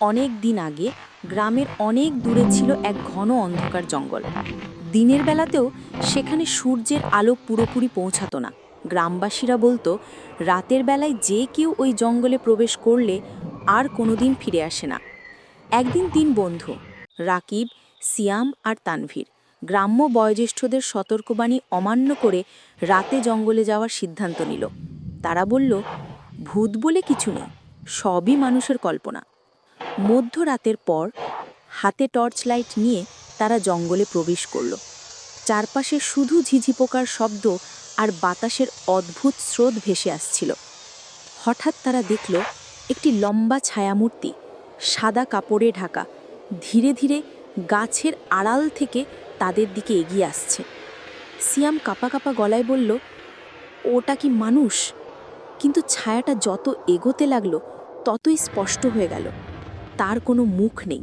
অনেক দিন আগে গ্রামের অনেক দূরে ছিল এক ঘন অন্ধকার জঙ্গল। দিনের বেলাতেও সেখানে সূর্যের আলো পুরোপুরি পৌঁছাতো না। গ্রামবাসীরা বলতো, রাতের বেলায় যে কেউ ওই জঙ্গলে প্রবেশ করলে আর কোনোদিন ফিরে আসে না। একদিন তিন বন্ধু, রাকিব, সিয়াম আর তানভীর, গ্রাম্য বয়োজ্যেষ্ঠদের সতর্কবাণী অমান্য করে রাতে জঙ্গলে যাওয়ার সিদ্ধান্ত নিল। তারা বলল, ভূত বলে কিছু নেই, সবই মানুষের কল্পনা। মধ্যরাতের পর হাতে টর্চ লাইট নিয়ে তারা জঙ্গলে প্রবেশ করল। চারপাশে শুধু ঝিঝি পোকার শব্দ আর বাতাসের অদ্ভুত স্রোত ভেসে আসছিল। হঠাৎ তারা দেখল একটি লম্বা ছায়ামূর্তি সাদা কাপড়ে ঢাকা, ধীরে ধীরে গাছের আড়াল থেকে তাদের দিকে এগিয়ে আসছে। সিয়াম কাপা কাপা গলায় বলল, ওটা কি মানুষ? কিন্তু ছায়াটা যত এগোতে লাগল, ততই স্পষ্ট হয়ে গেল। তার কোনো মুখ নেই,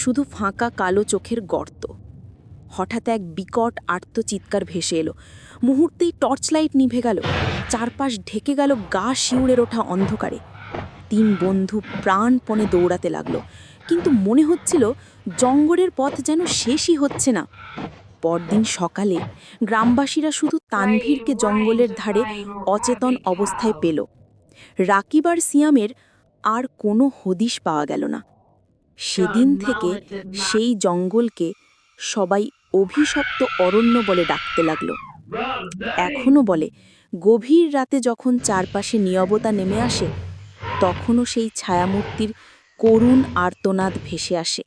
শুধু ফাঁকা কালো চোখের গর্ত। হঠাৎ এক বিকট আর্তচিৎকার ভেসে এলো। মুহূর্তেই টর্চ লাইট নিভে গেল, চারপাশ ঢেকে গেল গা শিউড়ের ওঠা অন্ধকারে। তিন বন্ধু প্রাণপণে দৌড়াতে লাগল, কিন্তু মনে হচ্ছিল জঙ্গলের পথ যেন শেষই হচ্ছে না। পরদিন সকালে গ্রামবাসীরা শুধু তানভীরকে জঙ্গলের ধারে অচেতন অবস্থায় পেল। রাকিব আর সিয়ামের আর কোনো হদিশ পাওয়া গেল না। সেদিন থেকে সেই জঙ্গলকে সবাই অভিশপ্ত অরণ্য বলে ডাকতে লাগল। এখনও বলে গভীর রাতে যখন চারপাশে নিয়বতা নেমে আসে তখনও সেই ছায়ামূর্তির করুণ আর্তনাদ ভেসে আসে।